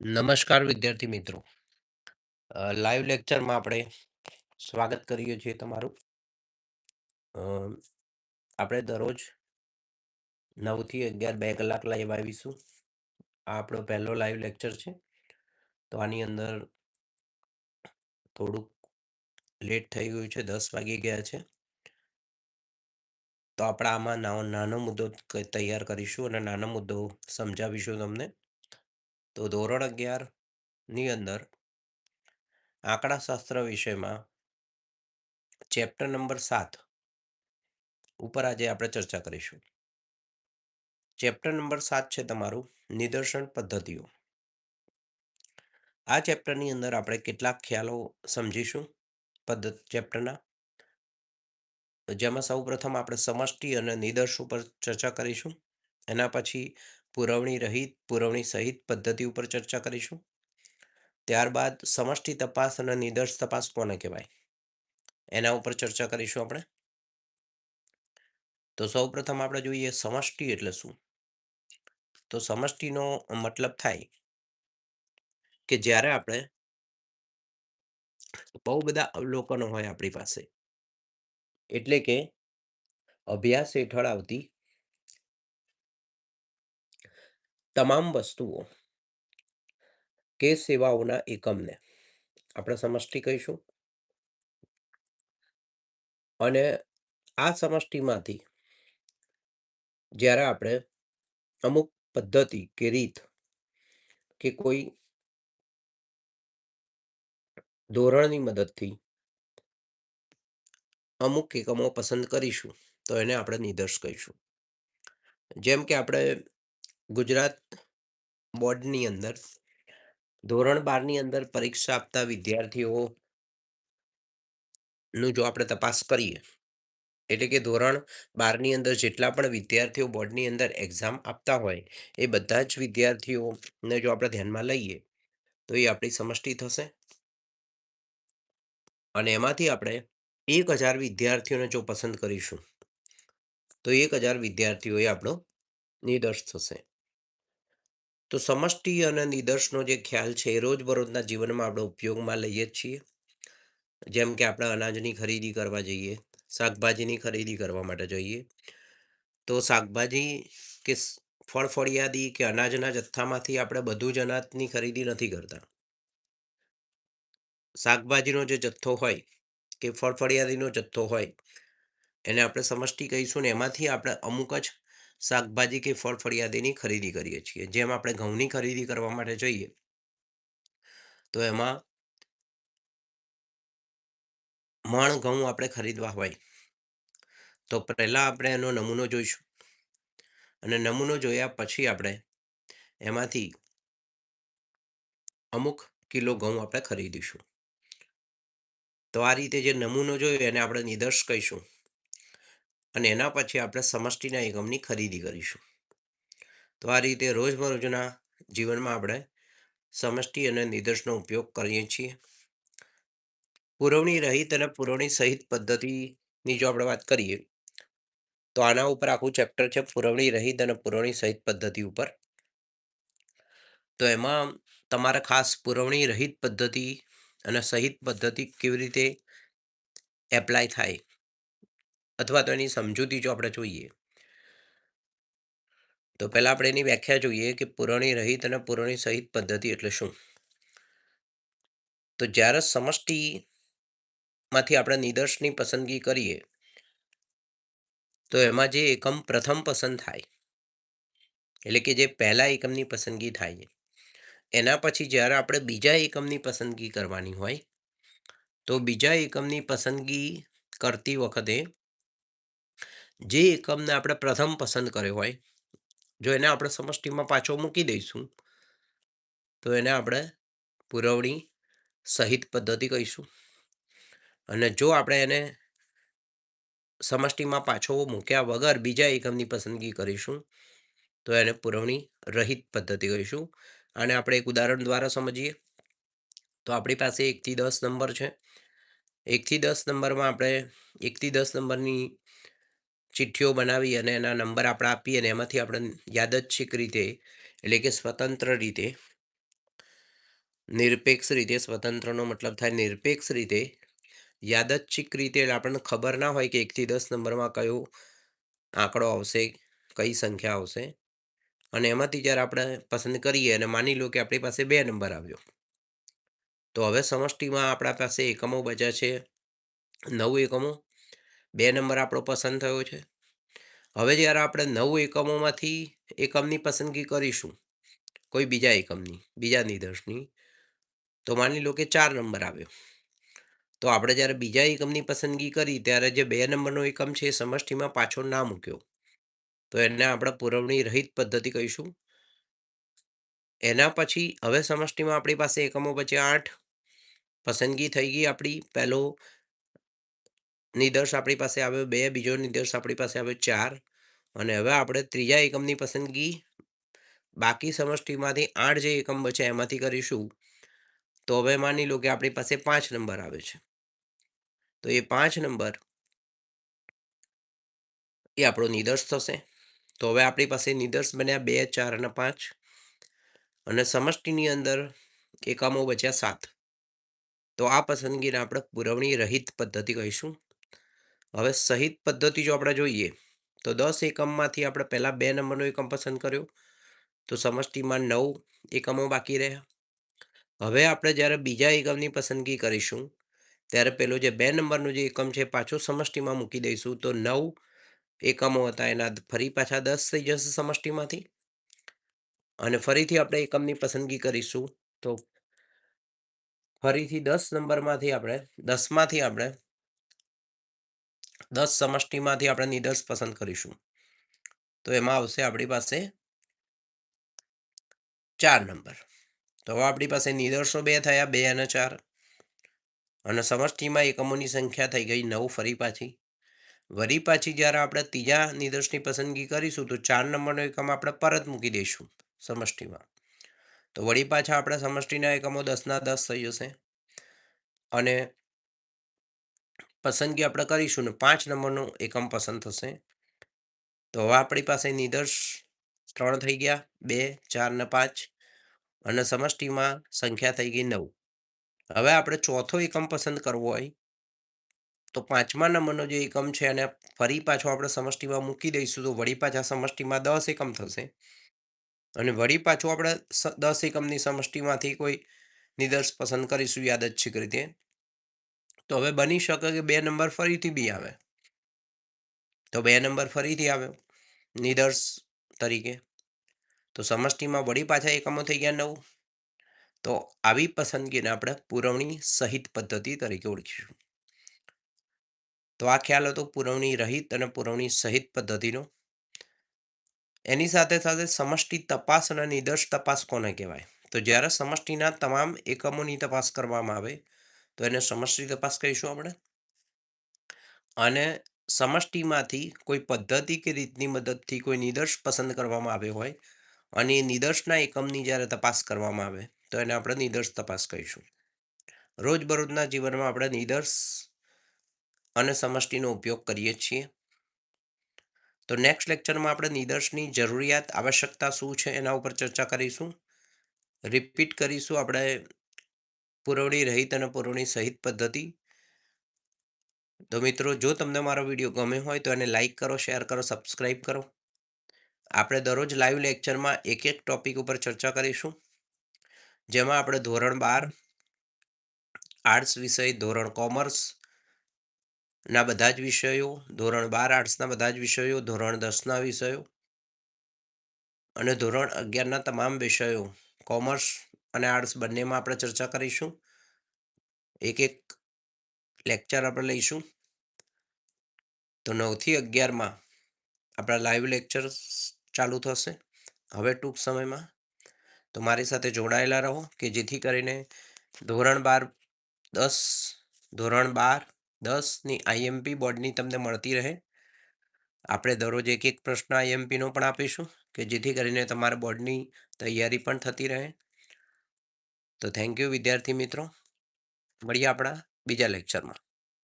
નમસ્કાર, વિદ્યાર્થી મિત્રો. લાઈવ લેક્ચરમાં આપણે સ્વાગત કરીએ છીએ તમારું. આપણે દરરોજ નવથી અગિયાર બે કલાક લાઈવ આવીશું. આ આપણો પહેલો લાઈવ લેક્ચર છે. તો આની અંદર થોડુંક લેટ થઈ ગયું છે, દસ વાગી ગયા છે. તો આપણે આમાં નાનો મુદ્દો તૈયાર કરીશું અને નાનો મુદ્દો સમજાવીશું તમને. તો ધોરણ અગિયારની અંદર આંકડાશાસ્ત્ર વિષયમાં ચેપ્ટર નંબર સાત ઉપર આજે આપણે ચર્ચા કરીશું. ચેપ્ટર નંબર સાત છે તમારું નિદર્શન પદ્ધતિઓ. આ ચેપ્ટરની અંદર આપણે કેટલાક ખ્યાલો સમજીશું પદ્ધત ચેપ્ટરના. જેમાં સૌ પ્રથમ આપણે સમષ્ટિ અને નિદર્શ ઉપર ચર્ચા કરીશું. એના પછી પુરવણી રહિત, પુરવણી સહિત પદ્ધતિ ઉપર ચર્ચા કરીશું. ત્યારબાદ સમષ્ટિ તપાસ અને નિદર્શ તપાસ કોને કહેવાય? એના ઉપર ચર્ચા કરીશું આપણે. તો સૌ પ્રથમ આપણે જોઈએ સમષ્ટિ એટલે શું? તો સમષ્ટિનો મતલબ થાય કે જ્યારે આપણે બહુ બધા અવલોકનો હોય આપણી પાસે, એટલે કે અભ્યાસ હેઠળ આવતી તમામ વસ્તુઓ કે સેવાઓના એકમને આપણે સમષ્ટિ કહીશું. અને આ સમષ્ટિમાંથી જ્યારે આપણે અમુક પદ્ધતિ કે રીત કે કોઈ ધોરણની મદદથી અમુક એકમો પસંદ કરીશું, તો એને આપણે નિદર્શ કહીશું. જેમ કે આપણે ગુજરાત બોર્ડની અંદર ધોરણ બારની અંદર પરીક્ષા આપતા વિદ્યાર્થીઓ નું જો આપણે તપાસ કરીએ, એટલે કે ધોરણ બારની અંદર જેટલા પણ વિદ્યાર્થીઓ બોર્ડની અંદર એક્ઝામ આપતા હોય, એ બધા જ વિદ્યાર્થીઓને જો આપણે ધ્યાનમાં લઈએ, તો એ આપણી સમષ્ટિ થશે. અને એમાંથી આપણે એક હજાર વિદ્યાર્થીઓને જો પસંદ કરીશું, તો એક હજાર વિદ્યાર્થીઓ એ આપણો નિદર્શ થશે. તો સમષ્ટિ અને નિદર્શનો જે ખ્યાલ છે, એ રોજબરોજના જીવનમાં આપણે ઉપયોગમાં લઈએ જ છીએ. જેમ કે આપણે અનાજની ખરીદી કરવા જઈએ, શાકભાજીની ખરીદી કરવા માટે જઈએ. તો શાકભાજી કે ફળફળિયાદી કે અનાજના જથ્થામાંથી આપણે બધું જ અનાજની ખરીદી નથી કરતા. શાકભાજીનો જે જથ્થો હોય કે ફળફળિયાદીનો જથ્થો હોય, એને આપણે સમષ્ટિ કહીશું ને, એમાંથી આપણે અમુક જ શાકભાજી કે ફળ ફળિયાદીની ખરીદી કરીએ છીએ. જેમ આપણે ઘઉંની ખરીદી કરવા માટે જઈએ, તો એમાં મણ ઘઉં આપણે ખરીદવા હોય, તો પહેલાં આપણે એનો નમૂનો જોઈશું. અને નમૂનો જોયા પછી આપણે એમાંથી અમુક કિલો ઘઉં આપણે ખરીદીશું. તો આ રીતે જે નમૂનો જોયો એને આપણે નિદર્શ કહીશું. અને એના પછી આપણે સમષ્ટિના એકમની ખરીદી કરીશું. તો આ રીતે રોજબરોજના જીવનમાં આપણે સમષ્ટિ અને નિદર્શનો ઉપયોગ કરીએ છીએ. પુરવણી રહિત અને પુરવણી સહિત પદ્ધતિની જો આપણે વાત કરીએ, તો આના ઉપર આખું ચેપ્ટર છે પુરવણી રહિત અને પુરવણી સહિત પદ્ધતિ ઉપર. તો એમાં તમારે ખાસ પુરવણી રહિત પદ્ધતિ અને સહિત પદ્ધતિ કેવી રીતે એપ્લાય થાય અથવા તો એની સમજૂતી જો આપણે જોઈએ, તો પહેલાં આપણે એની વ્યાખ્યા જોઈએ કે પુરવણી રહિત અને પુરવણી સહિત પદ્ધતિ એટલે શું? તો જ્યારે સમષ્ટિમાંથી આપણે નિદર્શની પસંદગી કરીએ, તો એમાં જે એકમ પ્રથમ પસંદ થાય, એટલે કે જે પહેલા એકમની પસંદગી થાય એના પછી જ્યારે આપણે બીજા એકમની પસંદગી કરવાની હોય, તો બીજા એકમની પસંદગી કરતી વખતે જે એકમને આપણે પ્રથમ પસંદ કર્યો હોય, જો એને આપણે સમષ્ટિમાં પાછો મૂકી દઈશું, તો એને આપણે પુરવણી સહિત પદ્ધતિ કહીશું. અને જો આપણે એને સમષ્ટિમાં પાછો મૂક્યા વગર બીજા એકમની પસંદગી કરીશું, તો એને પુરવણી રહિત પદ્ધતિ કહીશું. અને આપણે એક ઉદાહરણ દ્વારા સમજીએ, તો આપણી પાસે એકથી દસ નંબર છે. એકથી દસ નંબરમાં આપણે એકથી દસ નંબરની ચિઠ્ઠીઓ બનાવી અને એના નંબર આપણે આપીએ અને એમાંથી આપણે યાદચ્છિક રીતે, એટલે કે સ્વતંત્ર રીતે, નિરપેક્ષ રીતે, સ્વતંત્રનો મતલબ થાય નિરપેક્ષ રીતે, યાદચ્છિક રીતે આપણને ખબર ના હોય કે એકથી દસ નંબરમાં કયો આંકડો આવશે, કઈ સંખ્યા આવશે. અને એમાંથી જ્યારે આપણે પસંદ કરીએ અને માની લો કે આપણી પાસે બે નંબર આવ્યો, તો હવે સમષ્ટિમાં આપણા પાસે એકમો બચ્યા છે, નવ એકમો બે નંબર આપણો પસંદ થયો છે. હવે જ્યારે આપણે નવ એકમોમાંથી એકમની પસંદગી કરીશું, કોઈ બીજા એકમની, બીજા નિદર્શની તો માની લો કે ચાર નંબર આવ્યો. તો આપણે જ્યારે બીજા એકમની પસંદગી કરી, ત્યારે જે બે નંબરનો એકમ છે એ સમષ્ટિમાં પાછો ના મૂક્યો. તો એને આપણે પુરવણી રહિત પદ્ધતિ કહીશું. એના પછી હવે સમષ્ટિમાં આપણી પાસે એકમો બચ્યા આઠ. પસંદગી થઈ ગઈ આપણી, પહેલો નિદર્શ આપણી પાસે આવ્યો બે, બીજો નિદર્શ આપણી પાસે આવ્યો ચાર. અને હવે આપણે ત્રીજા એકમની પસંદગી બાકી સમષ્ટિમાંથી આઠ જે એકમ બચે એમાંથી કરીશું. તો હવે માની લો કે આપણી પાસે પાંચ નંબર આવે છે. તો એ પાંચ નંબર એ આપણો નિદર્શ થશે. તો હવે આપણી પાસે નિદર્શ બન્યા બે, ચાર અને પાંચ. અને સમષ્ટિની અંદર એકમો બચ્યા સાત. તો આ પસંદગીને આપણે પુરવણી રહિત પદ્ધતિ કહીશું. હવે સહિત પદ્ધતિ જો આપણે જોઈએ, તો દસ એકમમાંથી આપણે પહેલાં બે નંબરનો એકમ પસંદ કર્યો. તો સમષ્ટિમાં નવ એકમો બાકી રહ્યા. હવે આપણે જ્યારે બીજા એકમની પસંદગી કરીશું, ત્યારે પેલો જે બે નંબરનો જે એકમ છે પાછો સમષ્ટિમાં મૂકી દઈશું. તો નવ એકમો હતા, એના ફરી પાછા દસ થઈ જશે સમષ્ટિમાંથી. અને ફરીથી આપણે એકમની પસંદગી કરીશું. તો ફરીથી દસ નંબરમાંથી આપણે, દસમાંથી આપણે દસ સમષ્ટિમાંથી આપણે નિદર્શ પસંદ કરીશું. તો એમાં આવશે આપણી પાસે ચાર નંબર. તો હવે આપણી પાસે નિદર્શો બે થયા, બે અને ચાર. અને સમષ્ટિમાં એકમોની સંખ્યા થઈ ગઈ નવ ફરી પાછી. વરી પાછી જ્યારે આપણે ત્રીજા નિદર્શની પસંદગી કરીશું, તો ચાર નંબરનો એકમ આપણે પરત મૂકી દઈશું સમષ્ટિમાં. તો વળી પાછા આપણા સમષ્ટિના એકમો દસના દસ થઈ જશે. અને પસંદગી આપણે કરીશું ને પાંચ નંબરનો એકમ પસંદ થશે. તો હવે આપણી પાસે નિદર્શ ત્રણ થઈ ગયા, બે, ચાર ને પાંચ અને સમષ્ટિમાં સંખ્યા થઈ ગઈ નવ. હવે આપણે ચોથો એકમ પસંદ કરવો હોય, તો પાંચમા નંબરનો જે એકમ છે એને ફરી પાછો આપણે સમષ્ટિમાં મૂકી દઈશું, તો વળી પાછા સમષ્ટિમાં દસ એકમ થશે. અને વળી પાછું આપણે દસ એકમની સમષ્ટિમાંથી કોઈ નિદર્શ પસંદ કરીશું યાદચ્છિક રીતે. તો હવે બની શકે કે બે નંબર ફરીથી બી આવે. તો બે નંબર ફરીથી આવ્યો, નિદર્શ તરીકે. તો સમષ્ટિમાં વળી પાછા એકમો થઈ ગયા નવ. તો આવી પસંદગીને આપણે પુરવણી સહિત પદ્ધતિ તરીકે ઓળખીશું. તો આ ખ્યાલ હતો પુરવણી રહિત અને પુરવણી સહિત પદ્ધતિનો. એની સાથે સાથે સમષ્ટિ તપાસ અને નિદર્શ તપાસ કોને કહેવાય? તો જ્યારે સમષ્ટિના તમામ એકમોની તપાસ કરવામાં આવે તો એને સમષ્ટિ તપાસ કહીશું આપણે. અને સમષ્ટિમાંથી કોઈ પદ્ધતિ કે રીતની મદદથી કોઈ નિદર્શ પસંદ કરવામાં આવ્યો હોય, અને એ નિદર્શના એકમની જ્યારે તપાસ કરવામાં આવે, તો એને આપણે નિદર્શ તપાસ કહીશું. રોજબરોજના જીવનમાં આપણે નિદર્શ અને સમષ્ટિનો ઉપયોગ કરીએ છીએ. તો નેક્સ્ટ લેક્ચરમાં આપણે નિદર્શની જરૂરિયાત, આવશ્યકતા શું છે એના ઉપર ચર્ચા કરીશું. રિપીટ કરીશું આપણે પુરવણી રહિત અને પુરવણી સહિત પદ્ધતિ. તો મિત્રો, જો તમને મારો વીડિયો ગમે હોય તો એને લાઇક કરો, શેર કરો સબસ્ક્રાઈબ કરો. આપણે દરરોજ લાઈવ લેક્ચરમાં એક એક ટોપિક ઉપર ચર્ચા કરીશું. જેમાં આપણે ધોરણ બાર, આર્ટ્સ વિષય, ધોરણ કોમર્સ ના બધા જ વિષયો, ધોરણ બાર આર્ટ્સના બધા જ વિષયો, ધોરણ દસના વિષયો અને ધોરણ અગિયારના તમામ વિષયો, કોમર્સ અને આર્ટ્સ બંનેમાં આપણે ચર્ચા કરીશું. એક એક લેક્ચર આપણે લઈશું. તો નવથી અગિયારમાં આપણા લાઈવ લેક્ચર ચાલુ થશે. હવે ટૂંક સમયમાં. તો મારી સાથે જોડાયેલા રહો કે જેથી કરીને ધોરણ બાર દસ, ધોરણ બાર દસની આઈએમપી બોર્ડની તમને મળતી રહે. આપણે દરરોજ એક એક પ્રશ્ન આઈએમપીનો પણ આપીશું કે જેથી કરીને તમારા બોર્ડની તૈયારી પણ થતી રહે. તો થેન્ક યુ વિદ્યાર્થી મિત્રો. મળીએ આપણા બીજા લેક્ચરમાં